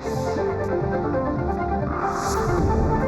Thank you.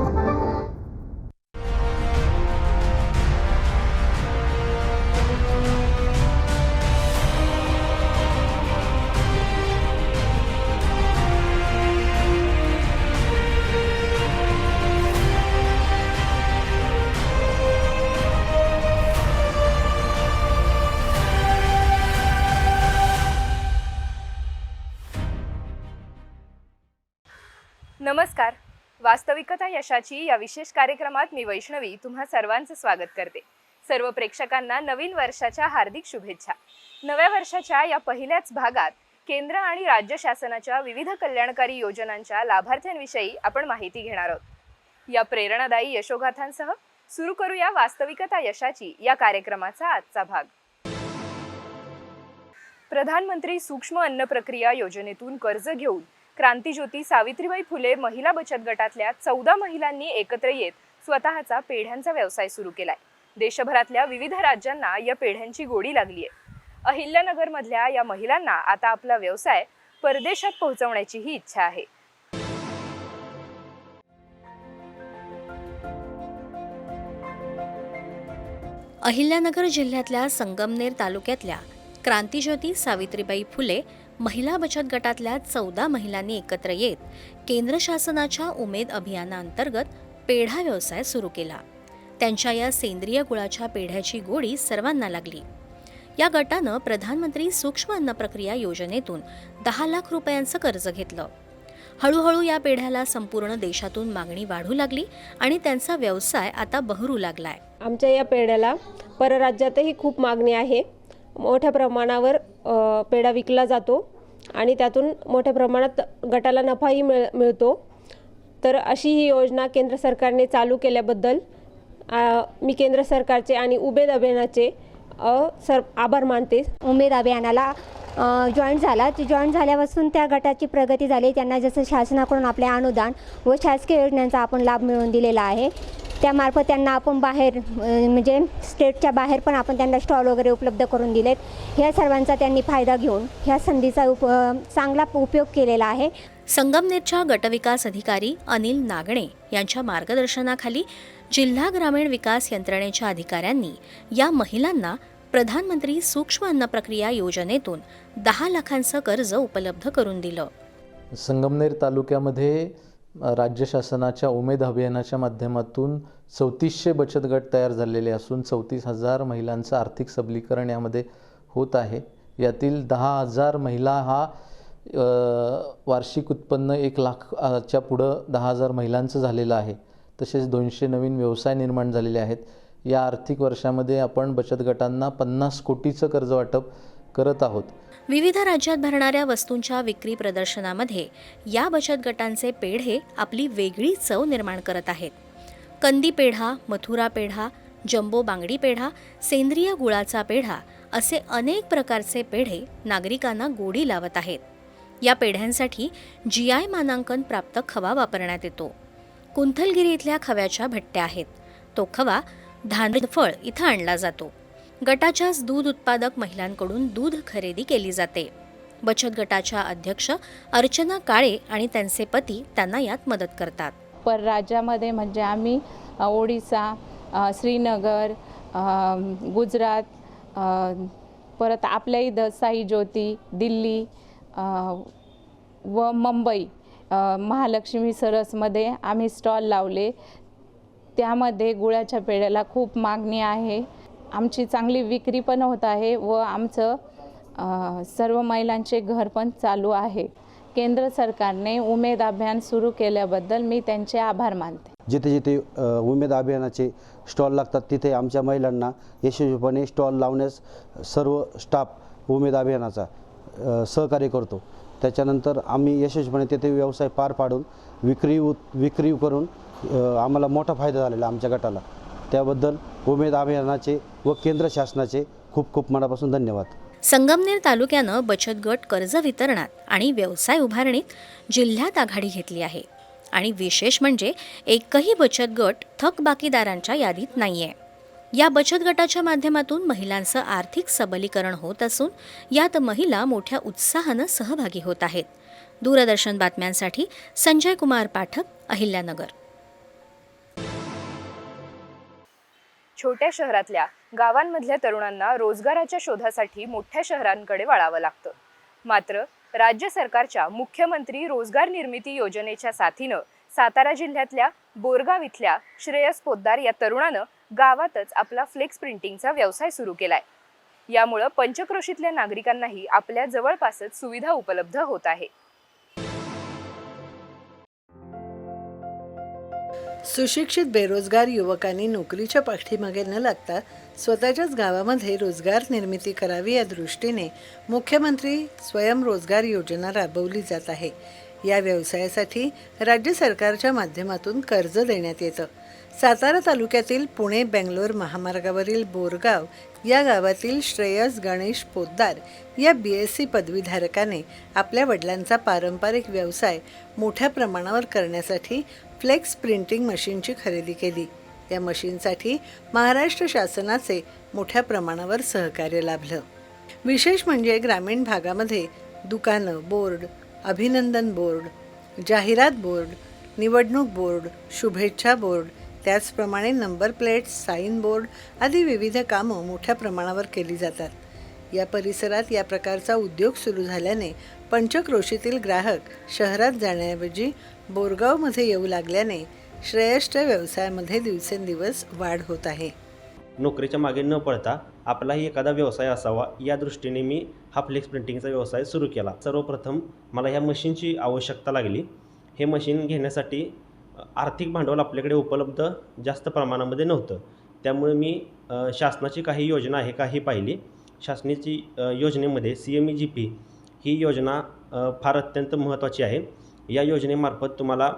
वास्तविकता यशाची या विशेष कार्यक्रमात मी वैष्णवी तुम्हा सर्वांचं स्वागत करते. सर्व प्रेक्षकांना नवीन वर्षाच्या हार्दिक शुभेच्छा. नव्या वर्षाच्या या पहिल्याच भागात केंद्र आणि राज्य शासनाच्या विविध कल्याणकारी योजनांच्या लाभार्थ्यांविषयी आपण माहिती घेणार आहोत. या प्रेरणादायी यशोगाथांसह सुरू करूया वास्तविकता यशाची या कार्यक्रमाचा आजचा भाग. प्रधानमंत्री सूक्ष्म अन्न प्रक्रिया योजनेतून कर्ज घेऊन क्रांतीज्योती सावित्रीबाई फुले महिला बचत गटातल्या चौदा महिलांनी एकत्र येत स्वतःचा पेढ्यांचा व्यवसाय सुरू केलाय. देशभरातल्या विविध राज्यांना या पेढ्यांची गोडी लागली आहे अहिल्यानगरमधल्या या महिलांना आता आपला व्यवसाय परदेशात पोहोचवण्याचीही इच्छा आहे. अहिल्यानगर जिल्ह्यातल्या संगमनेर तालुक्यातल्या क्रांतीज्योती सावित्रीबाई फुले महिला बचत गटातल्या चौदा महिलांनी एकत्र येत केंद्र शासनाच्या उमेद अभियानाअंतर्गत पेढा व्यवसाय सुरू केला. त्यांच्या या सेंद्रिय गुळाच्या पेढ्याची गोडी सर्वांना लागली. या गटानं प्रधानमंत्री सूक्ष्म अन्न प्रक्रिया योजनेतून दहा लाख रुपयांचं कर्ज घेतलं. हळूहळू या पेढ्याला संपूर्ण देशातून मागणी वाढू लागली आणि त्यांचा व्यवसाय आता बहरू लागलाय. आमच्या या पेढ्याला परराज्यातही खूप मागणी आहे. मोठ्या प्रमाणावर पेढा विकला जातो आणि त्यातून मोठ्या प्रमाणात गटाला नफाही मिळ मिळतो. तर अशी ही योजना केंद्र सरकारने चालू केल्याबद्दल मी केंद्र सरकारचे आणि उमेद अभियानाचे सर आभार मानते. उमेद अभियानाला जॉईन झाला. ते जॉईन झाल्यापासून त्या गटाची प्रगती झाली. त्यांना जसं शासनाकडून आपले अनुदान व शासकीय योजनांचा आपण लाभ मिळवून दिलेला आहे. त्यामार्फत त्यांना आपण बाहेर म्हणजे स्टेटच्या बाहेर पण आपण त्यांना स्टॉल वगैरे उपलब्ध करून दिलेत. ह्या सर्वांचा त्यांनी फायदा घेऊन ह्या संधीचा उप चांगला उपयोग केलेला आहे. संगमनेरच्या गटविकास अधिकारी अनिल नागणे यांच्या मार्गदर्शनाखाली जिल्हा ग्रामीण विकास यंत्रणेच्या अधिकाऱ्यांनी या महिलांना प्रधानमंत्री सूक्ष्म अन्न प्रक्रिया योजनेतून दहा लाखांचं कर्ज उपलब्ध करून दिलं. संगमनेर तालुक्यामध्ये अ, राज्य शासनाच्या उमेद अभियानाच्या माध्यमातून चौतीसशे बचत गट तयार झालेले असून चौतीस हजार महिलांचं आर्थिक सबलीकरण यामध्ये होत आहे. यातील दहा हजार महिला हा वार्षिक उत्पन्न एक लाखच्या पुढं दहा हजार महिलांचं झालेलं आहे. तसेच दोनशे नवीन व्यवसाय निर्माण झालेले आहेत. या आर्थिक वर्षामध्ये आपण बचत गटांना पन्नास कोटीचं कर्ज वाटप करत आहोत. विविध राज्यात भरणाऱ्या वस्तूंच्या विक्री प्रदर्शनामध्ये या बचत गटांचे पेढे आपली वेगळी चव निर्माण करत आहेत. कंदी पेढा मथुरा पेढा जम्बो बांगडी पेढा सेंद्रिय गुळाचा पेढा असे अनेक प्रकारचे पेढे नागरिकांना गोडी लावत आहेत. या पेढ्यांसाठी जी आय मानांकन प्राप्त खवा वापरण्यात येतो. कुंथलगिरी इथल्या खव्याच्या भट्ट्या आहेत. तो खवा धानफळ इथं आणला जातो. गटाच्याच दूध उत्पादक महिलांकडून दूध खरेदी केली जाते. बचत गटाच्या अध्यक्ष अर्चना काळे आणि त्यांचे पती त्यांना यात मदत करतात. परराज्यामध्ये म्हणजे आम्ही ओडिसा श्रीनगर गुजरात परत आपल्या इथं साई ज्योती दिल्ली व मुंबई महालक्ष्मी सरसमध्ये आम्ही स्टॉल लावले. त्यामध्ये गुळाच्या पेढ्याला खूप मागणी आहे. आमची चांगली विक्री पण होत आहे व आमचं सर्व महिलांचे घर पण चालू आहे. केंद्र सरकारने उमेद अभियान सुरू केल्याबद्दल मी त्यांचे आभार मानते. जिथे जिथे उमेद अभियानाचे स्टॉल लागतात तिथे आमच्या महिलांना यशस्वीपणे स्टॉल लावण्यास सर्व स्टाफ उमेद अभियानाचा सहकार्य करतो. त्याच्यानंतर आम्ही यशस्वीपणे तेथे व्यवसाय पार पाडून विक्री उत- विक्री करून आम्हाला मोठा फायदा झालेला आमच्या गटाला. त्याबद्दल उमेद अभियानाचे व केंद्र शासनाचे खूप खूप मनापासून धन्यवाद. संगमनेर तालुक्यानं बचत गट कर्ज वितरणात आणि व्यवसाय उभारणीत जिल्ह्यात आघाडी घेतली आहे. आणि विशेष म्हणजे एकही बचत गट थकबाकीदारांच्या यादीत नाहीये. या बचत गटाच्या माध्यमातून महिलांचं आर्थिक सबलीकरण होत असून यात महिला मोठ्या उत्साहानं सहभागी होत आहेत. दूरदर्शन बातम्यांसाठी संजय कुमार पाठक अहिल्यानगर. छोट्या शहरातल्या गावांमधल्या तरुणांना रोजगाराच्या शोधासाठी मोठ्या शहरांकडे वळावं लागतं. मात्र राज्य सरकारच्या मुख्यमंत्री रोजगार निर्मिती योजनेच्या साथीनं सातारा जिल्ह्यातल्या बोरगाव इथल्या श्रेयस पोद्दार या तरुणानं गावातच आपला फ्लेक्स प्रिंटिंगचा व्यवसाय सुरू केलाय. यामुळं पंचक्रोशीतल्या नागरिकांनाही आपल्या जवळपासच सुविधा उपलब्ध होत आहे. सुशिक्षित बेरोजगार युवकांनी नोकरीच्या पाठीमागे न लागता स्वतःच्याच गावामध्ये रोजगार निर्मिती करावी या दृष्टीने मुख्यमंत्री स्वयंरोजगार योजना राबवली जात आहे. या व्यवसायासाठी राज्य सरकारच्या माध्यमातून कर्ज देण्यात येतं. सातारा तालुक्यातील पुणे बेंगलोर महामार्गावरील बोरगाव या गावातील श्रेयस गणेश पोद्दार या बी एस सी पदवीधारकाने आपल्या वडिलांचा पारंपरिक व्यवसाय मोठ्या प्रमाणावर करण्यासाठी फ्लेक्स प्रिंटिंग मशीनची खरेदी केली. या मशीनसाठी महाराष्ट्र शासनाचे मोठ्या प्रमाणावर सहकार्य लाभलं. विशेष म्हणजे ग्रामीण भागामध्ये दुकानं बोर्ड अभिनंदन बोर्ड जाहिरात बोर्ड निवडणूक बोर्ड शुभेच्छा बोर्ड त्याचप्रमाणे नंबर प्लेट्स साईन बोर्ड आदी विविध कामं मोठ्या प्रमाणावर केली जातात. या परिसरात या प्रकारचा उद्योग सुरू झाल्याने पंचक्रोशीतील ग्राहक शहरात जाण्याऐवजी बोरगावमध्ये येऊ लागल्याने श्रेयष्ठ व्यवसायामध्ये दिवसेंदिवस वाढ होत आहे. नोकरीच्या मागे न पडता आपलाही एखादा व्यवसाय असावा या दृष्टीने मी हा फ्लेक्स प्रिंटिंगचा व्यवसाय सुरू केला. सर्वप्रथम मला ह्या मशीनची आवश्यकता लागली. हे मशीन घेण्यासाठी आर्थिक भांडवल आपल्याकडे उपलब्ध जास्त प्रमाणामध्ये नव्हतं. त्यामुळे मी शासनाची काही योजना आहे का ही पाहिली. शासनाची योजनेमध्ये C M E G P ही योजना फार अत्यंत महत्त्वाची आहे. या योजनेमार्फत तुम्हाला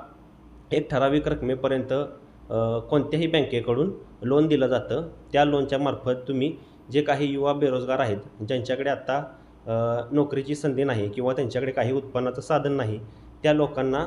एक ठराविक रकमेपर्यंत कोणत्याही बँकेकडून लोन दिलं जातं. त्या लोनच्या मार्फत तुम्ही जे काही युवा बेरोजगार आहेत ज्यांच्याकडे आत्ता नोकरीची संधी नाही किंवा त्यांच्याकडे काही उत्पन्नाचं साधन नाही त्या लोकांना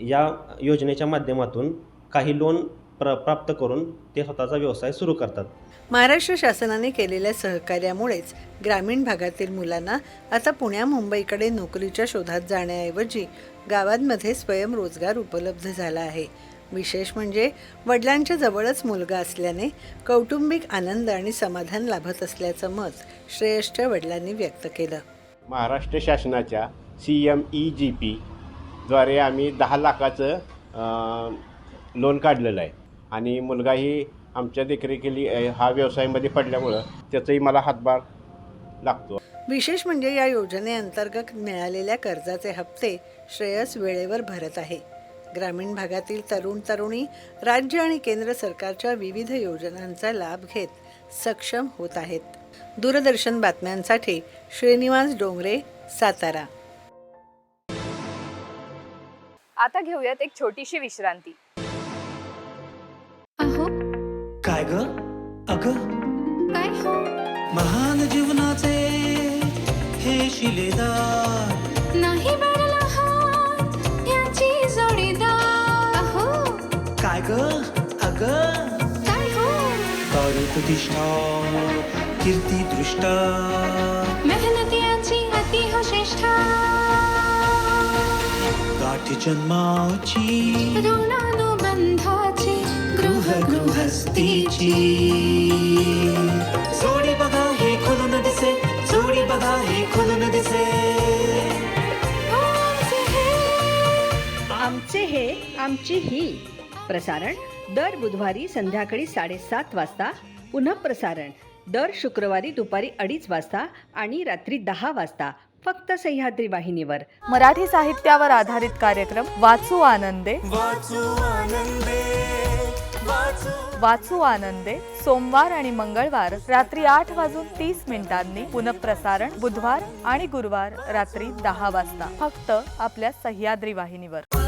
या योजनेच्या माध्यमातून काही लोन प्र प्राप्त करून ते स्वतःचा व्यवसाय सुरू करतात. महाराष्ट्र शासनाने केलेल्या सहकार्यामुळेच ग्रामीण भागातील मुलांना आता पुण्या मुंबईकडे नोकरीच्या शोधात जाण्याऐवजी गावांमध्ये स्वयंरोजगार उपलब्ध झाला आहे. विशेष म्हणजे वडिलांच्या जवळच मुलगा असल्याने कौटुंबिक आनंद आणि समाधान लाभत असल्याचं मत श्रेयसच्या वडिलांनी व्यक्त केलं. महाराष्ट्र शासनाच्या C M E G P द्वारे आम्ही दहा लाखाचं लोन काढलेलं आहे. आणि मुलगाही आमच्या देखरेखीली हा व्यवसायामध्ये पडल्यामुळं त्याचाही मला हातभार लागतो. विशेष म्हणजे या योजनेअंतर्गत मिळालेल्या कर्जाचे हप्ते श्रेयस वेळेवर भरत आहे. ग्रामीण भागातील तरुण तरुणी राज्य आणि केंद्र सरकारच्या विविध योजनांचा लाभ घेत सक्षम होत आहेत. दूरदर्शन बातम्यांसाठी श्रीनिवास डोंगरे सातारा. आता घेऊयात एक छोटीशी विश्रांती. अग काय हो? महान जीवनाचे हे शिलेदार. नाही मिळाला हात याची जोडीदार. अहो. काय ग? अग. काय हो? प्रतिष्ठा कीर्ती दृष्टा. मेहनतीची अति हो श्रेष्ठा. गाठी जन्माची ऋणानुबंधाची. गृहस्थीची. जोडी बघा हे खुलून दिसे. जोडी बघा हे खुलून दिसे. आमचे हे आमची ही. प्रसारण दर बुधवारी संध्याकाळी साडेसात वाजता पुनः प्रसारण दर शुक्रवारी दुपारी अडीच वाजता आणि रात्री दहा वाजता फक्त सह्याद्री वाहिनीवर. मराठी साहित्यावर आधारित कार्यक्रम वाचू आनंदे. वाचू आनंदे. वाचू आनंदे सोमवार आणि मंगळवार रात्री आठ वाजून तीस मिनिटांनी पुनःप्रसारण बुधवार आणि गुरुवार रात्री दहा वाजता. फक्त आपल्या सह्याद्री वाहिनीवर.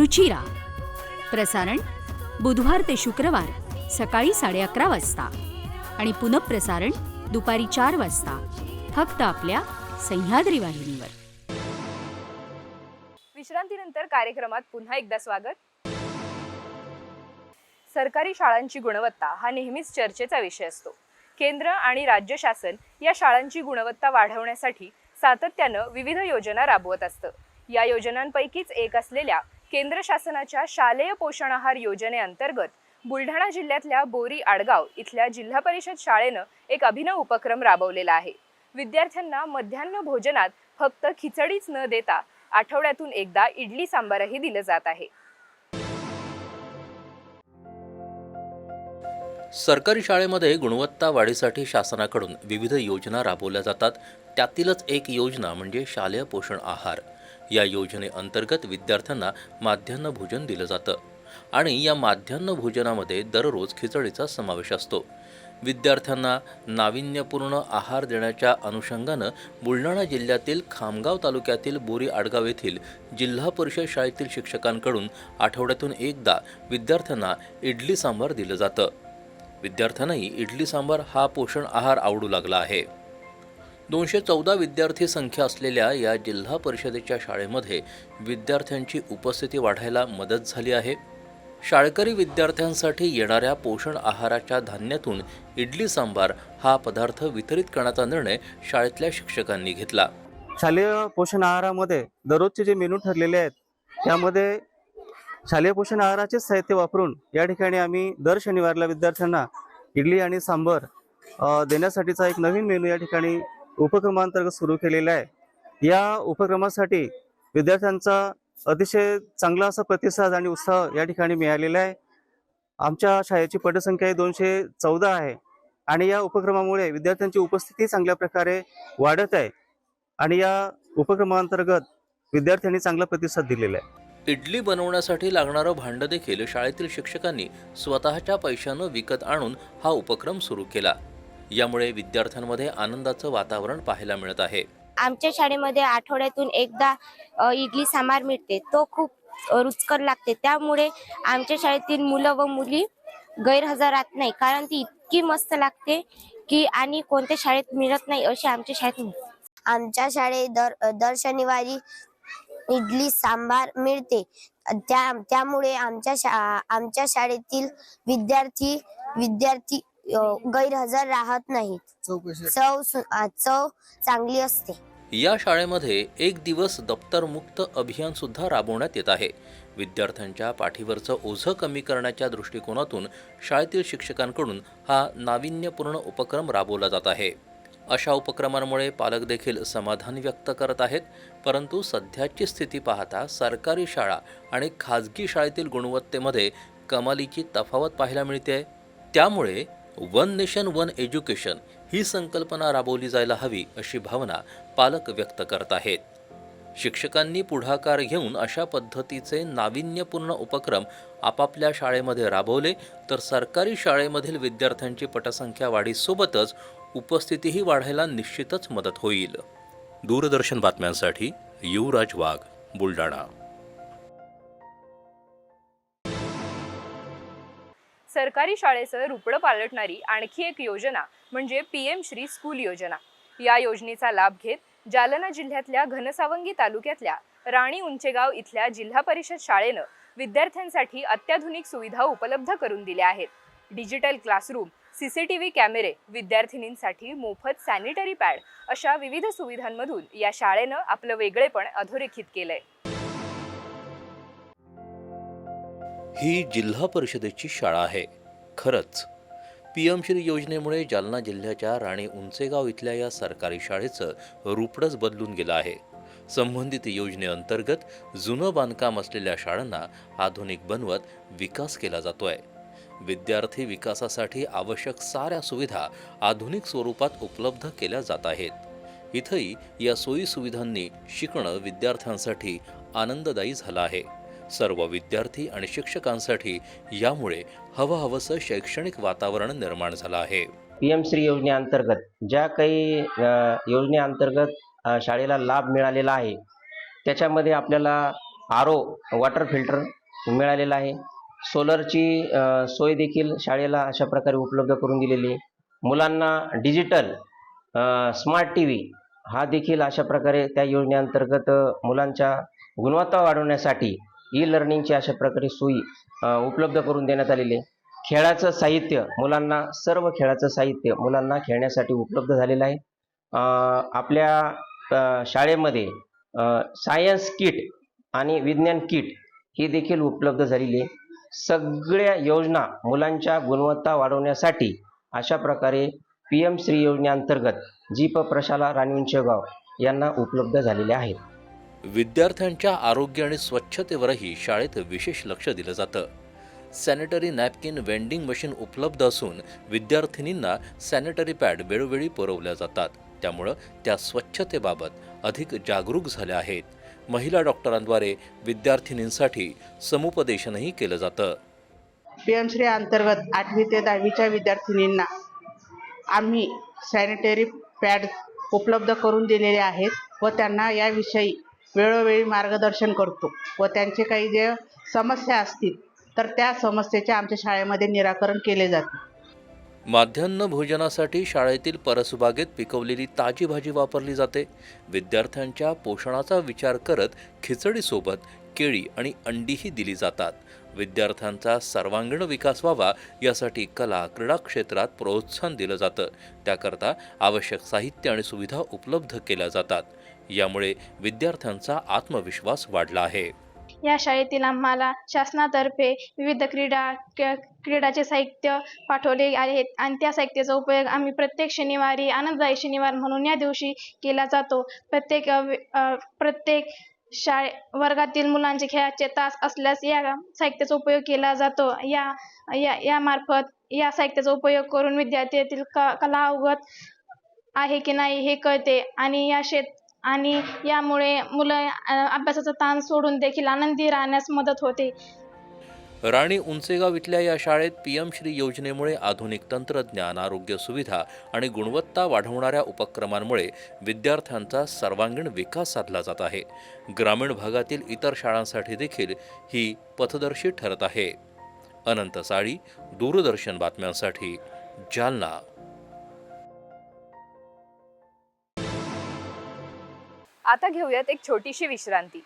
रुचिरा. प्रसारण बुधवार ते शुक्रवार सकाळी साडे अकरा वाजता आणि पुनःप्रसारण दुपारी चार वाजता. फक्त आपल्या सह्याद्री वाहिनीवर. विश्रांतीनंतर कार्यक्रमात पुन्हा एकदा स्वागत. सरकारी शाळांची गुणवत्ता हा नेहमीच चर्चेचा विषय असतो. केंद्र आणि राज्य शासन या शाळांची गुणवत्ता वाढवण्यासाठी सातत्यानं विविध योजना राबवत असतं. या योजनांपैकीच एक असलेल्या केंद्र शासनाच्या शालेय पोषण आहार योजनेअंतर्गत बुलढाणा जिल्ह्यातल्या बोरी आडगाव इथल्या जिल्हा परिषद शाळेनं एक अभिनव उपक्रम राबवलेला आहे. विद्यार्थ्यांना मध्यान्ह भोजनात फक्त खिचडीच न देता आठवड्यातून एकदा इडली सांबारही दिलं जात आहे. सरकारी शाळेमध्ये गुणवत्ता वाढीसाठी शासनाकडून विविध योजना राबवल्या जातात. त्यातीलच एक योजना म्हणजे शालेय पोषण आहार. या योजनेअंतर्गत विद्यार्थ्यांना माध्यान्ह भोजन दिलं जातं. आणि या माध्यान्ह भोजनामध्ये दररोज खिचडीचा समावेश असतो. विद्यार्थ्यांना नाविन्यपूर्ण आहार देण्याच्या अनुषंगानं बुलढाणा जिल्ह्यातील खामगाव तालुक्यातील बोरी आडगाव येथील जिल्हा परिषद शाळेतील शिक्षकांकडून आठवड्यातून एकदा विद्यार्थ्यांना इडली सांबार दिलं जातं. विद्यार्थ्यांनाही इडली सांबार हा पोषण आहार आवडू लागला आहे. दोनशे चौदा विद्यार्थी संख्या असलेल्या या जिल्हा परिषदेच्या शाळेमध्ये विद्यार्थ्यांची उपस्थिती वाढायला मदत झाली आहे. शाळकरी विद्यार्थ्यांसाठी येणाऱ्या पोषण आहाराच्या धान्यातून इडली सांबार हा पदार्थ वितरित करण्याचा निर्णय शाळेतल्या शिक्षकांनी घेतला. शालेय पोषण आहारामध्ये दररोजचे जे मेनू ठरलेले आहेत त्यामध्ये शालेय पोषण आहाराचेच साहित्य वापरून या ठिकाणी आम्ही दर शनिवारला विद्यार्थ्यांना इडली आणि सांबर देण्यासाठीचा एक नवीन मेनू या ठिकाणी उपक्रमांतर्गत सुरू केलेला आहे. या उपक्रमासाठी विद्यार्थ्यांचा अतिशय चांगला असा प्रतिसाद आणि उत्साह या ठिकाणी मिळालेला आहे. आमच्या शाळेची पटसंख्या ही दोनशे चौदा आहे आणि या उपक्रमामुळे विद्यार्थ्यांची उपस्थिती चांगल्या प्रकारे वाढत आहे आणि या उपक्रमांतर्गत विद्यार्थ्यांनी चांगला प्रतिसाद दिलेला आहे. इडली बनवण्यासाठी लागणारं भांडं देखील शाळेतील शिक्षकांनी स्वतःच्या पैशानं विकत आणून हा उपक्रम सुरू केला. यामुळे विद्यार्थ्यांमध्ये आनंदाचं वातावरण पाहायला मिळत आहे. आमच्या शाळेमध्ये आठवड्यातून एकदा इडली सांबार मिळते. तो खूप रुचकर लागते. त्यामुळे आमच्या शाळेतील मुलं व मुली गैरहजर राहत नाही. कारण ती इतकी मस्त लागते की आणि कोणत्या शाळेत मिळत नाही अशी आमच्या शाळेत मिळते आमच्या शाळेत दर दर शनिवारी इडली सांबार मिळते. त्या त्यामुळे आमच्या शा आमच्या शाळेतील विद्यार्थी विद्यार्थी गैरहजर राहत नाहीत. चव सु- चव चांगली असते. या शाळेमध्ये एक दिवस दप्तरमुक्त अभियान सुद्धा राबवण्यात येत आहे. विद्यार्थ्यांच्या पाठीवरचं ओझं कमी करण्याच्या दृष्टिकोनातून शाळेतील शिक्षकांकडून हा नाविन्यपूर्ण उपक्रम राबवला जात आहे. अशा उपक्रमांमुळे पालक देखील समाधान व्यक्त करत आहेत परंतु सध्याची स्थिती पाहता सरकारी शाळा आणि खाजगी शाळेतील गुणवत्तेमध्ये कमालीची तफावत पाहायला मिळते. त्यामुळे वन नेशन वन एज्युकेशन ही संकल्पना राबवली जायला हवी अशी भावना पालक व्यक्त करत आहेत. शिक्षकांनी पुढाकार घेऊन अशा पद्धतीचे नाविन्यपूर्ण उपक्रम आपापल्या शाळेमध्ये राबवले तर सरकारी शाळेमधील विद्यार्थ्यांची पटसंख्या वाढीसोबतच उपस्थितीही वाढायला निश्चितच मदत होईल. दूरदर्शन बातम्यांसाठी युवराज वाघ बुलढाणा. सरकारी शाळेचं रुपडं पालटणारी आणखी एक योजना म्हणजे पी एम श्री स्कूल योजना. या योजनेचा लाभ घेत जालना जिल्ह्यातल्या घनसावंगी तालुक्यातल्या राणी उंचेगाव इथल्या जिल्हा परिषद शाळेनं विद्यार्थ्यांसाठी अत्याधुनिक सुविधा उपलब्ध करून दिल्या आहेत. डिजिटल क्लासरूम सीसीटीव्ही कॅमेरे विद्यार्थिनींसाठी मोफत सॅनिटरी पॅड अशा विविध सुविधांमधून या शाळेनं आपलं वेगळेपण अधोरेखित केलंय. ही जिल्हा परिषदेची शाळा आहे. खरंच. पी एम श्री योजनेमुळे जालना जिल्ह्याच्या राणे उंचेगाव इथल्या या सरकारी शाळेचं रूपडच बदलून गेलं आहे. संबंधित योजनेअंतर्गत जुनं बांधकाम असलेल्या शाळांना आधुनिक बनवत विकास केला जातोय. विद्यार्थी विकासासाठी आवश्यक साऱ्या सुविधा आधुनिक स्वरूपात उपलब्ध केल्या जात आहेत. इथंही या सोयीसुविधांनी शिकणं विद्यार्थ्यांसाठी आनंददायी झालं आहे. सर्व विद्यार्थी आणि शिक्षकांसाठी यामुळे हवं हवंसं शैक्षणिक वातावरण निर्माण झालं आहे. पी एम श्री योजनेअंतर्गत ज्या काही योजनेअंतर्गत शाळेला लाभ मिळालेला आहे त्याच्यामध्ये आपल्याला आर ओ वॉटर फिल्टर मिळालेला आहे. सोलरची सोय देखील शाळेला अशा प्रकारे उपलब्ध करून दिलेली आहे. मुलांना डिजिटल स्मार्ट टी व्ही हा देखील अशा प्रकारे त्या योजनेअंतर्गत मुलांच्या गुणवत्ता वाढवण्यासाठी ई लर्निंगची अशा प्रकारे सोयी उपलब्ध करून देण्यात आलेली आहे. खेळाचं साहित्य मुलांना सर्व खेळाचं साहित्य मुलांना खेळण्यासाठी उपलब्ध झालेलं आहे. आपल्या शाळेमध्ये सायन्स किट आणि विज्ञान किट ही देखील उपलब्ध झालेली आहे. सगळ्या योजना मुलांच्या गुणवत्ता वाढवण्यासाठी अशा प्रकारे पी एम श्री योजनेअंतर्गत जीप प्रशाला राणींचेगाव यांना उपलब्ध झालेल्या आहेत. विद्यार्थ्यांच्या आरोग्य आणि स्वच्छतेवरही शाळेत विशेष लक्ष दिलं जातं. सॅनिटरी नॅपकिन वेंडिंग मशीन उपलब्ध असून विद्यार्थिनींना सॅनिटरी पॅड वेळोवेळी पुरवल्या जातात. त्यामुळं त्या स्वच्छतेबाबत अधिक जागरूक झाल्या आहेत. महिला डॉक्टरांद्वारे विद्यार्थिनींसाठी समुपदेशनही केलं जातं. पी एम अंतर्गत आठवी ते दहावीच्या विद्यार्थिनींना आम्ही सॅनिटरी पॅड उपलब्ध करून दिलेले आहेत व त्यांना याविषयी वेळोवेळी मार्गदर्शन करतो व त्यांचे काही जे समस्या असतील तर त्या समस्येचे आमच्या शाळेमध्ये निराकरण केले जाते. माध्यान्ह भोजनासाठी शाळेतील परसबागेत पिकवलेली ताजी भाजी वापरली जाते. विद्यार्थ्यांच्या पोषणाचा विचार करत खिचडीसोबत केळी आणि अंडीही दिली जातात. विद्यार्थ्यांचा सर्वांगीण विकास व्हावा यासाठी कला क्रीडा क्षेत्रात प्रोत्साहन दिलं जातं. त्याकरता आवश्यक साहित्य आणि सुविधा उपलब्ध केल्या जातात. यामुळे विद्यार्थ्यांचा आत्मविश्वास वाढला आहे. या शाळेतील आम्हाला शासनातर्फे विविध क्रीडा क- क्रीडाचे साहित्य पाठवले आहेत आणि त्या साहित्याचा उपयोग आम्ही प्रत्येक शनिवारी आनंददायी शनिवार म्हणून या दिवशी केला जातो. प्रत्येक प्रत्येक शाळे वर्गातील मुलांचे खेळाचे तास असल्यास या साहित्याचा उपयोग केला जातो. या या यामार्फत या साहित्याचा उपयोग करून विद्यार्थ्यातील क कला अवगत आहे की नाही हे कळते आणि या शेत आणि यामुळे मुलं अभ्यासाचा ताण सोडून देखील आनंदी राहण्यास मदत होते. राणी उंचेगाव इथल्या या शाळेत पी एम श्री योजनेमुळे आधुनिक तंत्रज्ञान आरोग्य सुविधा आणि गुणवत्ता वाढवणाऱ्या उपक्रमांमुळे विद्यार्थ्यांचा सर्वांगीण विकास साधला जात आहे. ग्रामीण भागातील इतर शाळांसाठी देखील ही पथदर्शी ठरत आहे. अनंत साळी दूरदर्शन बातम्यांसाठी जालना. आता घेऊयात एक छोटीशी विश्रांती.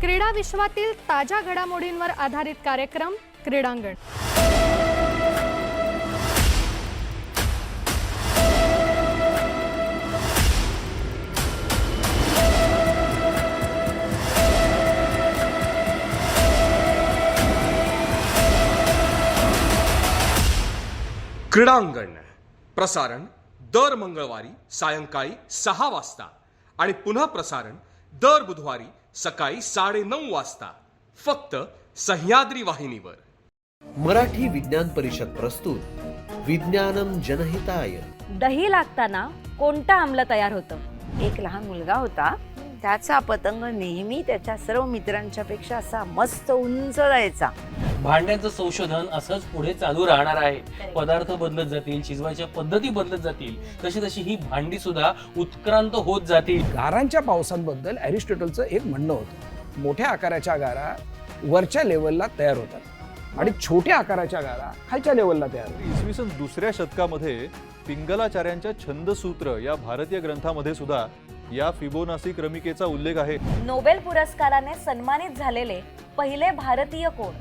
क्रीडा विश्वातील ताज्या घडामोडींवर आधारित कार्यक्रम क्रीडांगण. क्रीडांगण. प्रसारण दर मंगळवारी सायंकाळी सहा वाजता आणि पुन्हा प्रसारण दर बुधवारी सकाळी साडेनऊ वाजता. फक्त सह्याद्री वाहिनीवर. मराठी विज्ञान परिषद प्रस्तुत. विज्ञानम जनहिताय. दही लागताना कोणतं आम्ल तयार होतं? एक लहान मुलगा होता. त्याचा पतंग नेहमी त्याच्या सर्व मित्रांच्या पेक्षा असा मस्त उंच जायचा. भांड्यांचं संशोधन असंच पुढे चालू राहणार आहे. पदार्थ बदलत जातील शिजवायच्या पद्धती बदलत जातील. तशी तशी ही भांडी सुद्धा उत्क्रांत होत जातील. गारांच्या पावसांबद्दल ॲरिस्टॉटलचं एक म्हणणं होतं. मोठ्या आकाराच्या गारा वरच्या लेवलला तयार होतात आणि छोट्या आकाराच्या गारा खालच्या लेवलला तयार होतात. इसवी सन दुसऱ्या शतकामध्ये पिंगलाचार्यांच्या छंदसूत्र या भारतीय ग्रंथामध्ये सुद्धा या फिबोनासी क्रमिकेचा उल्लेख आहे. नोबेल पुरस्काराने सन्मानित झालेले पहिले भारतीय कोण?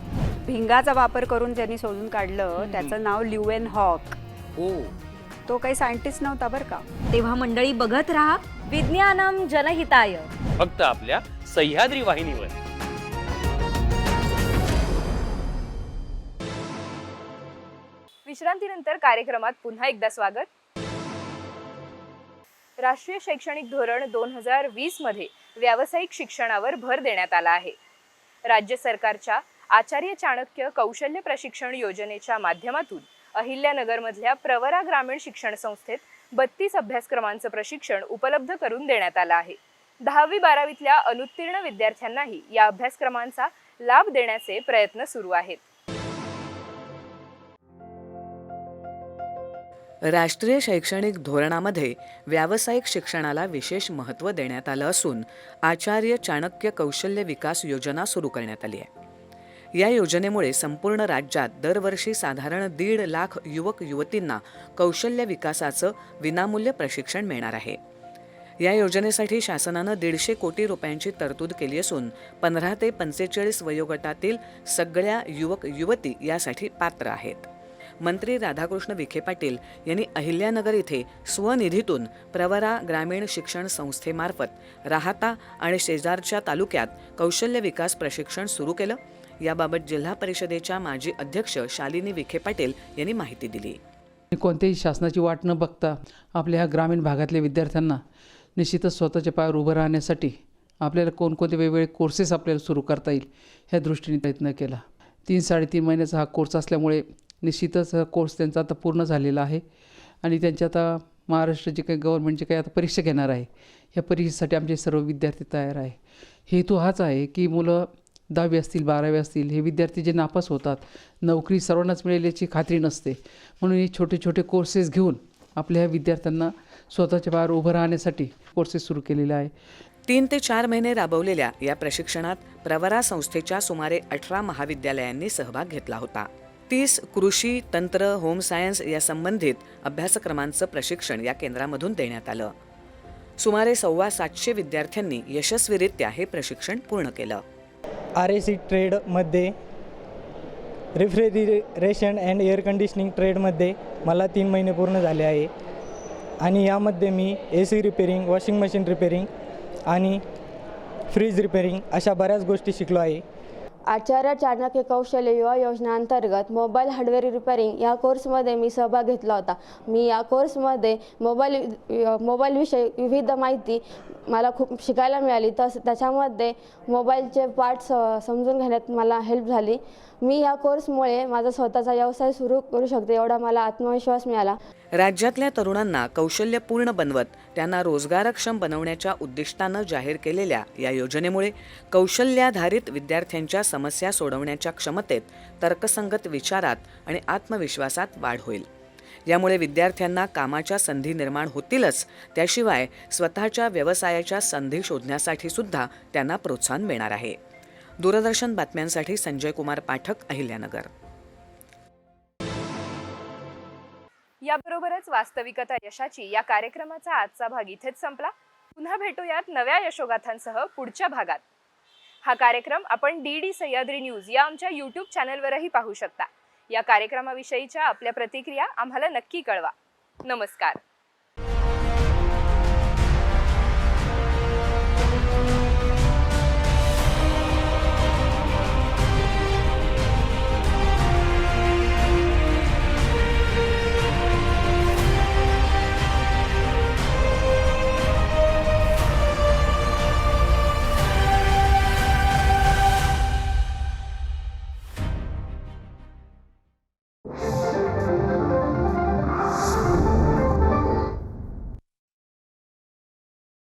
भिंगाचा वापर करून ज्यांनी शोधून काढलं त्याचं नाव ल्युएन हॉक. हो. तो काही सायंटिस्ट नव्हता बरं का? तेव्हा मंडळी बघत राहा विज्ञानम जनहिताय. फक्त आपल्या सह्याद्री वाहिनीवर. विश्रांतीनंतर कार्यक्रमात पुन्हा एकदा स्वागत. राष्ट्रीय शैक्षणिक धोरण दोन हजार वीसमध्ये व्यावसायिक शिक्षणावर भर देण्यात आला आहे. राज्य सरकारच्या आचार्य चाणक्य कौशल्य प्रशिक्षण योजनेच्या माध्यमातून अहिल्यानगरमधल्या प्रवरा ग्रामीण शिक्षण संस्थेत बत्तीस अभ्यासक्रमांचं प्रशिक्षण उपलब्ध करून देण्यात आलं आहे. दहावी बारावीतल्या अनुत्तीर्ण विद्यार्थ्यांनाही या अभ्यासक्रमांचा लाभ देण्याचे प्रयत्न सुरू आहेत. राष्ट्रीय शैक्षणिक धोरणामध्ये व्यावसायिक शिक्षणाला विशेष महत्त्व देण्यात आलं असून आचार्य चाणक्य कौशल्य विकास योजना सुरू करण्यात आली आहे. या योजनेमुळे संपूर्ण राज्यात दरवर्षी साधारण दीड लाख युवक युवतींना कौशल्य विकासाचं विनामूल्य प्रशिक्षण मिळणार आहे. या योजनेसाठी शासनानं दीडशे कोटी रुपयांची तरतूद केली असून पंधरा ते पंचेचाळीस वयोगटातील सगळ्या युवक युवती यासाठी पात्र आहेत. मंत्री राधाकृष्ण विखे पाटील यांनी अहिल्यानगर इथे स्वनिधीतून प्रवरा ग्रामीण शिक्षण संस्थेमार्फत राहता आणि शेजारच्या तालुक्यात कौशल्य विकास प्रशिक्षण सुरू केलं. याबाबत जिल्हा परिषदेच्या माजी अध्यक्ष शालिनी विखे पाटील यांनी माहिती दिली. कोणत्याही शासनाची वाट न बघता आपल्या ह्या ग्रामीण भागातल्या विद्यार्थ्यांना निश्चितच स्वतःच्या पायावर उभं राहण्यासाठी आपल्याला कोणकोणते वेगवेगळे कोर्सेस आपल्याला सुरू करता येईल ह्या दृष्टीने प्रयत्न केला. तीन साडेतीन महिन्याचा हा कोर्स असल्यामुळे निश्चितच कोर्स त्यांचा आता पूर्ण झालेला आहे. आणि त्यांच्या आता महाराष्ट्राची काही गव्हर्नमेंटची काही आता परीक्षा घेणार आहे. ह्या परीक्षेसाठी आमचे सर्व विद्यार्थी तयार आहे. हेतू हाच आहे की मुलं दहावी असतील बारावी असतील हे विद्यार्थी जे नापास होतात नोकरी सर्वांनाच मिळेल याची खात्री नसते. म्हणून हे छोटे छोटे कोर्सेस घेऊन आपल्या ह्या विद्यार्थ्यांना स्वतःच्या बाहेर उभं राहण्यासाठी कोर्सेस सुरू केलेले आहे. तीन ते चार महिने राबवलेल्या या प्रशिक्षणात प्रवरा संस्थेच्या सुमारे अठरा महाविद्यालयांनी सहभाग घेतला होता. तीस कृषी तंत्र होम सायन्स या संबंधित अभ्यासक्रमांचं प्रशिक्षण या केंद्रामधून देण्यात आलं. सुमारे सव्वा सातशे विद्यार्थ्यांनी यशस्वीरित्या हे प्रशिक्षण पूर्ण केलं. आर ए सी ट्रेडमध्ये रिफ्रिजिरेशन अँड एअर कंडिशनिंग ट्रेडमध्ये मला तीन महिने पूर्ण झाले आहे. आणि यामध्ये मी A C repairing washing machine repairing आणि फ्रीज रिपेरिंग अशा बऱ्याच गोष्टी शिकलो आहे. आचार्य चाणक्य कौशल्य युवा योजना अंतर्गत मोबाईल हार्डवेअर रिपेअरिंग या कोर्समध्ये मी सहभाग घेतला होता. मी या कोर्समध्ये मोबाईल मोबाईलविषयी विविध माहिती मला खूप शिकायला मिळाली. तस त्याच्यामध्ये मोबाईलचे पार्ट्स समजून घेण्यात मला हेल्प झाली. मी या कोर्समुळे माझा स्वतःचा व्यवसाय सुरू करू शकते एवढा मला आत्मविश्वास मिळाला. राज्यातल्या तरुणांना कौशल्यपूर्ण बनवत त्यांना रोजगारक्षम बनवण्याच्या उद्दिष्टानं जाहीर केलेल्या या योजनेमुळे कौशल्याधारित विद्यार्थ्यांच्या समस्या सोडवण्याच्या क्षमतेत तर्कसंगत विचारात आणि आत्मविश्वासात वाढ होईल. यामुळे विद्यार्थ्यांना कामाच्या संधी निर्माण होतीलच त्याशिवाय स्वतःच्या व्यवसायाच्या संधी शोधण्यासाठी सुद्धा त्यांना प्रोत्साहन मिळणार आहे. दूरदर्शन बातम्यांसाठी संजय कुमार पाठक अहिल्यानगर. याबरोबरच वास्तविकता यशाची या कार्यक्रमाचा आजचा भाग इथेच संपला. पुन्हा भेटूयात नव्या यशोगाथांसह पुढच्या भागात. हा कार्यक्रम आपण डी डी सह्याद्री न्यूज या आमच्या यूट्यूब चॅनलवरही पाहू शकता. या कार्यक्रमाविषयीच्या आपल्या प्रतिक्रिया आम्हाला नक्की कळवा. नमस्कार.